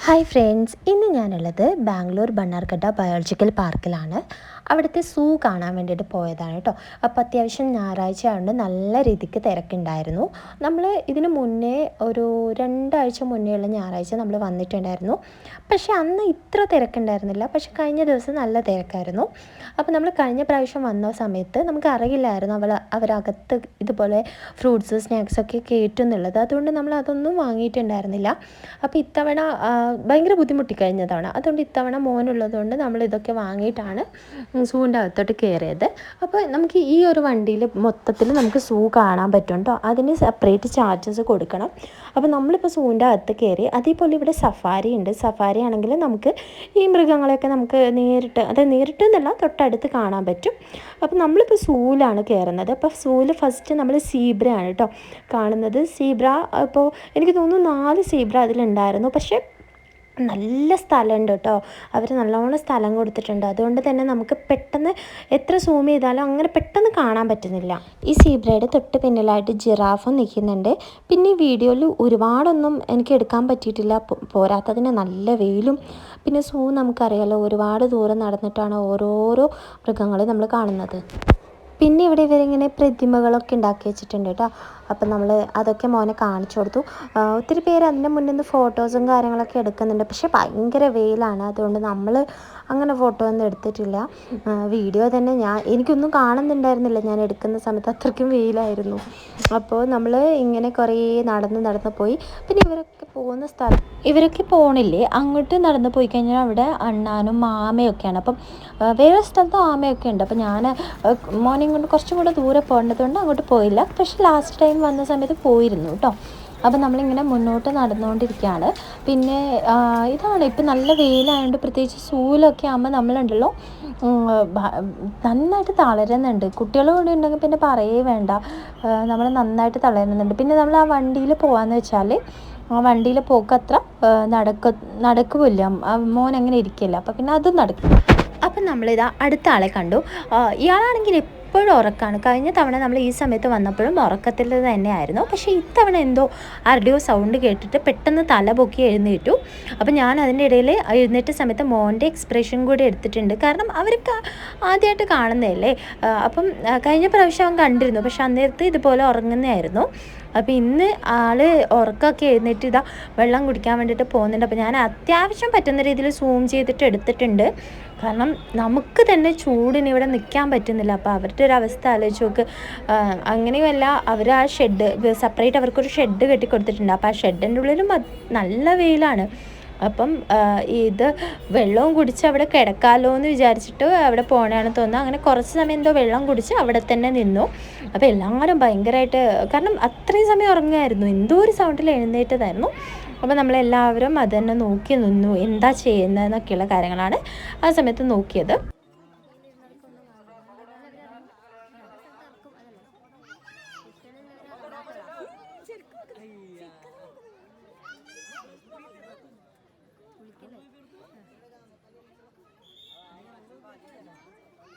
Hi friends ഇന്ന് ഞാനുള്ളത് Bangalore ബണ്ണാർക്കട്ട biological പാർക്കിലാണ് അവിടുത്തെ സൂ കാണാൻ വേണ്ടിയിട്ട് പോയതാണ് കേട്ടോ. അപ്പോൾ അത്യാവശ്യം ഞായറാഴ്ച ആയതുകൊണ്ട് നല്ല രീതിക്ക് തിരക്കുണ്ടായിരുന്നു. നമ്മൾ ഇതിന് മുന്നേ ഒരു രണ്ടാഴ്ച മുന്നേ ഉള്ള ഞായറാഴ്ച നമ്മൾ വന്നിട്ടുണ്ടായിരുന്നു. പക്ഷേ അന്ന് ഇത്ര തിരക്കുണ്ടായിരുന്നില്ല. പക്ഷേ കഴിഞ്ഞ ദിവസം നല്ല തിരക്കായിരുന്നു. അപ്പോൾ നമ്മൾ കഴിഞ്ഞ പ്രാവശ്യം വന്ന സമയത്ത് നമുക്ക് അറിയില്ലായിരുന്നു അവൾ അവരകത്ത് ഇതുപോലെ ഫ്രൂട്ട്സ് സ്നാക്സ് ഒക്കെ കയറ്റും എന്നുള്ളത് അതുകൊണ്ട് നമ്മൾ അതൊന്നും വാങ്ങിയിട്ടുണ്ടായിരുന്നില്ല. അപ്പോൾ ഇത്തവണ ഭയങ്കര ബുദ്ധിമുട്ടി കഴിഞ്ഞ തവണ. അതുകൊണ്ട് ഇത്തവണ മോനുള്ളതുകൊണ്ട് നമ്മൾ ഇതൊക്കെ വാങ്ങിയിട്ടാണ് സൂവിന്റെ അകത്തോട്ട് കയറിയത്. അപ്പോൾ നമുക്ക് ഈ ഒരു വണ്ടിയിൽ മൊത്തത്തിൽ നമുക്ക് സൂ കാണാൻ പറ്റും കേട്ടോ അതിന് സെപ്പറേറ്റ് ചാർജസ് കൊടുക്കണം. അപ്പോൾ നമ്മളിപ്പോൾ സൂവിന്റെ അകത്ത് കയറി അതേപോലെ ഇവിടെ സഫാരി ഉണ്ട്. സഫാരി ആണെങ്കിൽ നമുക്ക് ഈ മൃഗങ്ങളെയൊക്കെ നമുക്ക് നേരിട്ട് അതായത് നേരിട്ട് എന്നല്ല തൊട്ടടുത്ത് കാണാൻ പറ്റും. അപ്പോൾ നമ്മളിപ്പോൾ സൂവിലാണ് കയറുന്നത്. അപ്പോൾ സൂവിൽ ഫസ്റ്റ് നമ്മൾ സീബ്രയാണ് കേട്ടോ കാണുന്നത്. സീബ്ര ഇപ്പോൾ എനിക്ക് തോന്നുന്നു നാല് സീബ്ര അതിലുണ്ടായിരുന്നു. പക്ഷേ നല്ല സ്ഥലമുണ്ട് കേട്ടോ. അവർ നല്ലോണം സ്ഥലം കൊടുത്തിട്ടുണ്ട്. അതുകൊണ്ട് തന്നെ നമുക്ക് പെട്ടെന്ന് എത്ര സൂം ചെയ്താലും അങ്ങനെ പെട്ടെന്ന് കാണാൻ പറ്റുന്നില്ല. ഈ സീബ്രയുടെ തൊട്ട് പിന്നിലായിട്ട് ജിറാഫും നിൽക്കുന്നുണ്ട്. പിന്നെ ഈ വീഡിയോയിൽ ഒരുപാടൊന്നും എനിക്ക് എടുക്കാൻ പറ്റിയിട്ടില്ല. പോരാത്തതിന് നല്ല വെയിലും. പിന്നെ സൂ നമുക്കറിയാലോ ഒരുപാട് ദൂരം നടന്നിട്ടാണ് ഓരോരോ മൃഗങ്ങളെ നമ്മൾ കാണുന്നത്. പിന്നെ ഇവിടെ ഇവരിങ്ങനെ പ്രതിമകളൊക്കെ ഉണ്ടാക്കി വെച്ചിട്ടുണ്ട് കേട്ടോ. അപ്പം നമ്മൾ അതൊക്കെ മോനെ കാണിച്ചു കൊടുത്തു. ഒത്തിരി പേര് അതിന്റെ മുന്നിൽ നിന്ന് ഫോട്ടോസും കാര്യങ്ങളൊക്കെ എടുക്കുന്നുണ്ട്. പക്ഷേ ഭയങ്കര വെയിലാണ്. അതുകൊണ്ട് നമ്മൾ അങ്ങനെ ഫോട്ടോ ഒന്നും എടുത്തിട്ടില്ല. വീഡിയോ തന്നെ ഞാൻ എനിക്കൊന്നും കാണുന്നുണ്ടായിരുന്നില്ല. ഞാൻ എടുക്കുന്ന സമയത്ത് അത്രയ്ക്കും വെയിലായിരുന്നു. അപ്പോൾ നമ്മൾ ഇങ്ങനെ കുറേ നടന്ന് നടന്ന് പോയി. പിന്നെ ഇവരൊക്കെ പോകുന്ന സ്ഥലം. ഇവരൊക്കെ പോണില്ലേ? അങ്ങോട്ട് നടന്ന് പോയി കഴിഞ്ഞാൽ അവിടെ അണ്ണാനും മാമയൊക്കെയാണ്. അപ്പം വേറെ സ്ഥലത്ത് ആമയൊക്കെ ഉണ്ട്. അപ്പം ഞാൻ മോർണിംഗ് കൊണ്ട് കുറച്ചും കൂടെ ദൂരെ പോകേണ്ടതുകൊണ്ട് അങ്ങോട്ട് പോയില്ല. പക്ഷെ ലാസ്റ്റ് ടൈം വന്ന സമയത്ത് പോയിരുന്നു കേട്ടോ. അപ്പം നമ്മളിങ്ങനെ മുന്നോട്ട് നടന്നുകൊണ്ടിരിക്കുകയാണ്. പിന്നെ ഇതാണ്. ഇപ്പം നല്ല വെയിലായതുകൊണ്ട് പ്രത്യേകിച്ച് സൂലൊക്കെ ആകുമ്പോൾ നമ്മളുണ്ടല്ലോ. നന്നായിട്ട് തളരുന്നുണ്ട്. കുട്ടികൾ കൂടെ ഉണ്ടെങ്കിൽ പിന്നെ പറയേ വേണ്ട. നമ്മൾ നന്നായിട്ട് തളരുന്നുണ്ട്. പിന്നെ നമ്മൾ ആ വണ്ടിയിൽ പോകാമെന്ന് വെച്ചാൽ ആ വണ്ടിയിൽ പോക്ക് അത്ര നടക്ക നടക്കുമില്ല മോൻ അങ്ങനെ ഇരിക്കില്ല. അപ്പം പിന്നെ അതും നടക്കും. അപ്പം നമ്മളിതാ അടുത്ത ആളെ കണ്ടു. ഇയാളാണെങ്കിൽ എപ്പോഴും ഉറക്കമാണ് കഴിഞ്ഞ തവണ നമ്മൾ ഈ സമയത്ത് വന്നപ്പോഴും ഉറക്കത്തിൽ തന്നെയായിരുന്നു. പക്ഷേ ഇത്തവണ എന്തോ ആരുടെയോ സൗണ്ട് കേട്ടിട്ട് പെട്ടെന്ന് തല പൊക്കി എഴുന്നേറ്റു. അപ്പം ഞാൻ അതിന്റെ ഇടയിൽ എഴുന്നേറ്റ സമയത്ത് മോന്റെ എക്സ്പ്രഷൻ കൂടി എടുത്തിട്ടുണ്ട്. കാരണം അവർക്ക് ആദ്യമായിട്ട് കാണുന്നതല്ലേ? അപ്പം കഴിഞ്ഞ പ്രാവശ്യം അവൻ കണ്ടിരുന്നു. പക്ഷെ അന്നേരത്ത് ഇതുപോലെ ഉറങ്ങുന്നതായിരുന്നു. അപ്പോൾ ഇന്ന് ആൾ ഉറക്കമൊക്കെ എഴുന്നേറ്റ് ഇതാ വെള്ളം കുടിക്കാൻ വേണ്ടിയിട്ട് പോകുന്നുണ്ട്. അപ്പോൾ ഞാൻ അത്യാവശ്യം പറ്റുന്ന രീതിയിൽ സൂം ചെയ്തിട്ട് എടുത്തിട്ടുണ്ട്. കാരണം നമുക്ക് തന്നെ ചൂടിന് ഇവിടെ നിൽക്കാൻ പറ്റുന്നില്ല. അപ്പോൾ അവരുടെ ഒരു അവസ്ഥ ആലോചിച്ച് നോക്ക്. അങ്ങനെയുമല്ല അവർ ആ ഷെഡ് സെപ്പറേറ്റ് അവർക്കൊരു ഷെഡ് കെട്ടി കൊടുത്തിട്ടുണ്ട്. അപ്പോൾ ആ ഷെഡിന്റെ ഉള്ളിലും നല്ല വെയിലാണ്. അപ്പം ഇത് വെള്ളവും കുടിച്ച് അവിടെ കിടക്കാമല്ലോ എന്ന് വിചാരിച്ചിട്ട് അവിടെ പോകണമെന്ന് തോന്നുന്നു. അങ്ങനെ കുറച്ച് സമയം എന്തോ വെള്ളം കുടിച്ച് അവിടെ തന്നെ നിന്നു. അപ്പോൾ എല്ലാവരും ഭയങ്കരമായിട്ട് കാരണം അത്രയും സമയം ഉറങ്ങുമായിരുന്നു എന്തോ ഒരു സൗണ്ടിൽ എഴുന്നേറ്റതായിരുന്നു. അപ്പോൾ നമ്മളെല്ലാവരും അത് തന്നെ നോക്കി നിന്നു. എന്താ ചെയ്യുന്നതെന്നൊക്കെയുള്ള കാര്യങ്ങളാണ് ആ സമയത്ത് നോക്കിയത്.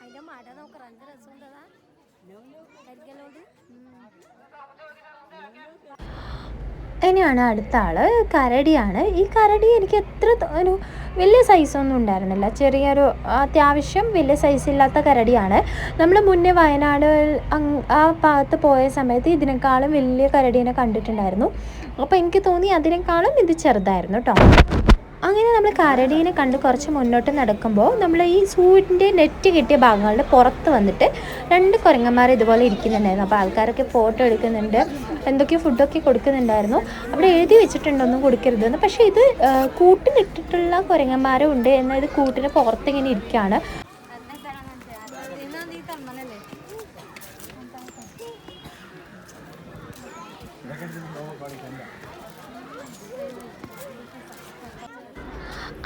അതിന്റെ മട നോക്കറ എന്ത് രസമുണ്ടതാ കരിക്കലോട് ഇനിയാണ് അടുത്ത ആൾ കരടിയാണ്. ഈ കരടി എനിക്ക് എത്ര ഒരു വലിയ സൈസൊന്നും ഉണ്ടായിരുന്നില്ല. ചെറിയൊരു അത്യാവശ്യം വലിയ സൈസ് ഇല്ലാത്ത കരടിയാണ്. നമ്മൾ മുന്നേ വയനാട് ആ ഭാഗത്ത് പോയ സമയത്ത് ഇതിനേക്കാളും വലിയ കരടീനെ കണ്ടിട്ടുണ്ടായിരുന്നു. അപ്പോൾ എനിക്ക് തോന്നി അതിനേക്കാളും ഇത് ചെറുതായിരുന്നു കേട്ടോ അങ്ങനെ നമ്മൾ കരടീനെ കണ്ട് കുറച്ച് മുന്നോട്ട് നടക്കുമ്പോൾ നമ്മൾ ഈ സൂവിന്റെ നെറ്റ് കിട്ടിയ ഭാഗങ്ങളുടെ പുറത്ത് വന്നിട്ട് രണ്ട് കുരങ്ങന്മാർ ഇതുപോലെ ഇരിക്കുന്നുണ്ടായിരുന്നു. അപ്പോൾ ആൾക്കാരൊക്കെ ഫോട്ടോ എടുക്കുന്നുണ്ട് എന്തൊക്കെയോ ഫുഡൊക്കെ കൊടുക്കുന്നുണ്ടായിരുന്നു. അവിടെ എഴുതി വെച്ചിട്ടുണ്ടൊന്നും കൊടുക്കരുതെന്ന്. പക്ഷേ ഇത് കൂട്ടിനിട്ടിട്ടുള്ള കൂട്ടിലിട്ടിട്ടുള്ള കുരങ്ങന്മാരും ഉണ്ട് എന്നാൽ ഇത് കൂട്ടിന് പുറത്തിങ്ങനെ ഇരിക്കുകയാണ്. Thank തമ്മനല്ലേ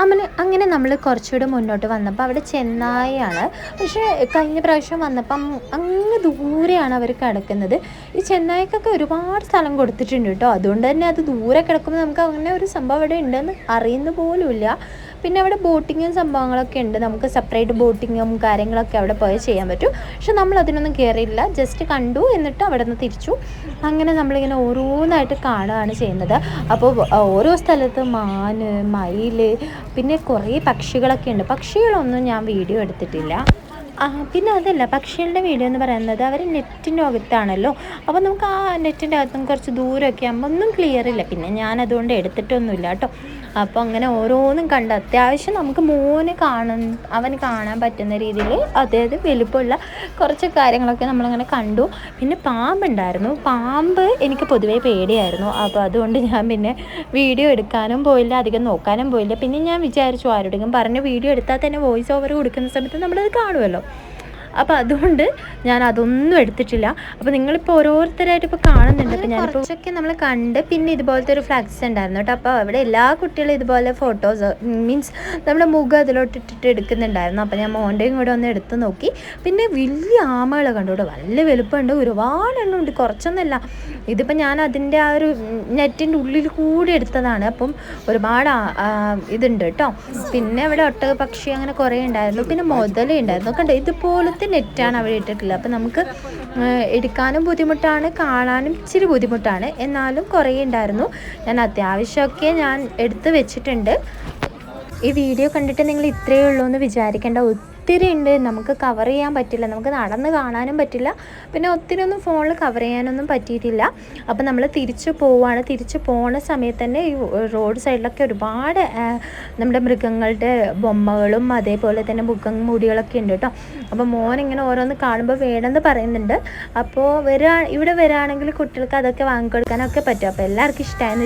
അങ്ങനെ അങ്ങനെ നമ്മൾ കുറച്ചുകൂടെ മുന്നോട്ട് വന്നപ്പോൾ അവിടെ ചെന്നായാണ് പക്ഷേ കഴിഞ്ഞ പ്രാവശ്യം വന്നപ്പം അങ്ങ് ദൂരെയാണ് അവർ കിടക്കുന്നത്. ഈ ചെന്നായക്കൊക്കെ ഒരുപാട് സ്ഥലം കൊടുത്തിട്ടുണ്ട് കേട്ടോ. അതുകൊണ്ട് തന്നെ അത് ദൂരെ കിടക്കുമ്പോൾ നമുക്ക് അങ്ങനെ ഒരു സംഭവം അവിടെ ഉണ്ടെന്ന് അറിയുന്ന പോലുമില്ല. പിന്നെ അവിടെ ബോട്ടിങ്ങും സംഭവങ്ങളൊക്കെ ഉണ്ട്. നമുക്ക് സെപ്പറേറ്റ് ബോട്ടിങ്ങും കാര്യങ്ങളൊക്കെ അവിടെ പോയി ചെയ്യാൻ പറ്റും. പക്ഷെ നമ്മൾ അതിനൊന്നും കയറിയില്ല ജസ്റ്റ് കണ്ടു എന്നിട്ട് അവിടെ നിന്ന് തിരിച്ചു. അങ്ങനെ നമ്മളിങ്ങനെ ഓരോന്നായിട്ട് കാണുകയാണ് ചെയ്യുന്നത്. അപ്പോൾ ഓരോ സ്ഥലത്ത് മാന് മയിൽ പിന്നെ കുറേ പക്ഷികളൊക്കെ ഉണ്ട്. പക്ഷികളൊന്നും ഞാൻ വീഡിയോ എടുത്തിട്ടില്ല. പിന്നെ അതല്ല പക്ഷികളുടെ വീഡിയോ എന്ന് പറയുന്നത് അവർ നെറ്റിന്റെ അകത്താണല്ലോ. അപ്പോൾ നമുക്ക് ആ നെറ്റിന്റെ അകത്തും കുറച്ച് ദൂരമൊക്കെ ആകുമ്പോൾ ഒന്നും ക്ലിയർ ഇല്ല. പിന്നെ ഞാൻ അതുകൊണ്ട് എടുത്തിട്ടൊന്നുമില്ല കേട്ടോ. അപ്പോൾ അങ്ങനെ ഓരോന്നും കണ്ട് അത്യാവശ്യം നമുക്ക് മോന് കാണാൻ അവന് കാണാൻ പറ്റുന്ന രീതിയിൽ അതായത് വലുപ്പമുള്ള കുറച്ച് കാര്യങ്ങളൊക്കെ നമ്മളിങ്ങനെ കണ്ടു. പിന്നെ പാമ്പുണ്ടായിരുന്നു പാമ്പ് എനിക്ക് പൊതുവേ പേടിയായിരുന്നു. അപ്പോൾ അതുകൊണ്ട് ഞാൻ പിന്നെ വീഡിയോ എടുക്കാനും പോയില്ല അധികം നോക്കാനും പോയില്ല. പിന്നെ ഞാൻ വിചാരിച്ചു ആരോടെങ്കിലും പറഞ്ഞ് വീഡിയോ എടുത്താൽ തന്നെ വോയിസ് ഓവർ കൊടുക്കുന്ന സമയത്ത് നമ്മളത് കാണുമല്ലോ. അപ്പോൾ അതുകൊണ്ട് ഞാൻ അതൊന്നും എടുത്തിട്ടില്ല. അപ്പോൾ നിങ്ങളിപ്പോൾ ഓരോരുത്തരായിട്ട് ഇപ്പോൾ കാണുന്നുണ്ട്. അപ്പോൾ ഞാൻ കുറച്ചൊക്കെ നമ്മൾ കണ്ട് പിന്നെ ഇതുപോലത്തെ ഒരു ഫ്ലാഗ്സ് ഉണ്ടായിരുന്നു കേട്ടോ. അപ്പോൾ അവിടെ എല്ലാ കുട്ടികളും ഇതുപോലെ ഫോട്ടോസ് മീൻസ് നമ്മുടെ മുഖം അതിലോട്ട് ഇട്ടിട്ട് എടുക്കുന്നുണ്ടായിരുന്നു. അപ്പോൾ ഞാൻ മോന്റെയും കൂടെ ഒന്ന് എടുത്ത് നോക്കി. പിന്നെ വലിയ ആമകളെ കണ്ടു കേട്ടോ. നല്ല വലുപ്പമുണ്ട്. ഒരുപാട് എണ്ണം ഉണ്ട് കുറച്ചൊന്നുമല്ല. ഇതിപ്പോൾ ഞാൻ അതിന്റെ ആ ഒരു നെറ്റിന്റെ ഉള്ളിൽ കൂടി എടുത്തതാണ്. അപ്പം ഒരുപാട് ഇതുണ്ട് കേട്ടോ. പിന്നെ അവിടെ ഒട്ടക പക്ഷി അങ്ങനെ കുറേ ഉണ്ടായിരുന്നു. പിന്നെ മുതലേ ഉണ്ടായിരുന്നു. കണ്ടോ? ഇതുപോലത്തെ നെറ്റാണ് അവിടെ ഇട്ടിട്ടുള്ളത്. അപ്പം നമുക്ക് എടുക്കാനും ബുദ്ധിമുട്ടാണ് കാണാനും ഇച്ചിരി ബുദ്ധിമുട്ടാണ്. എന്നാലും കുറേ ഉണ്ടായിരുന്നു. ഞാൻ അത്യാവശ്യമൊക്കെ ഞാൻ എടുത്ത് വെച്ചിട്ടുണ്ട്. ഈ വീഡിയോ കണ്ടിട്ട് നിങ്ങൾ ഇത്രയേ ഉള്ളൂ എന്ന് വിചാരിക്കേണ്ട. ഒത്തിരി ഉണ്ട്. നമുക്ക് കവർ ചെയ്യാൻ പറ്റില്ല. നമുക്ക് നടന്ന് കാണാനും പറ്റില്ല. പിന്നെ ഒത്തിരി ഒന്നും ഫോണിൽ കവർ ചെയ്യാനൊന്നും പറ്റിയിട്ടില്ല. അപ്പം നമ്മൾ തിരിച്ചു പോവാണ്. തിരിച്ചു പോണ സമയത്ത് തന്നെ ഈ റോഡ് സൈഡിലൊക്കെ ഒരുപാട് നമ്മുടെ മൃഗങ്ങളുടെ ബൊമ്മകളും അതേപോലെ തന്നെ മുഖം മുടികളൊക്കെ ഉണ്ട് കേട്ടോ. അപ്പോൾ മോൻ ഇങ്ങനെ ഓരോന്ന് കാണുമ്പോൾ വേണമെന്ന് പറയുന്നുണ്ട്. അപ്പോൾ വരാ ഇവിടെ വരാണെങ്കിൽ കുട്ടികൾക്ക് അതൊക്കെ വാങ്ങിക്കൊടുക്കാനൊക്കെ പറ്റും. അപ്പോൾ എല്ലാവർക്കും ഇഷ്ടമായെന്ന്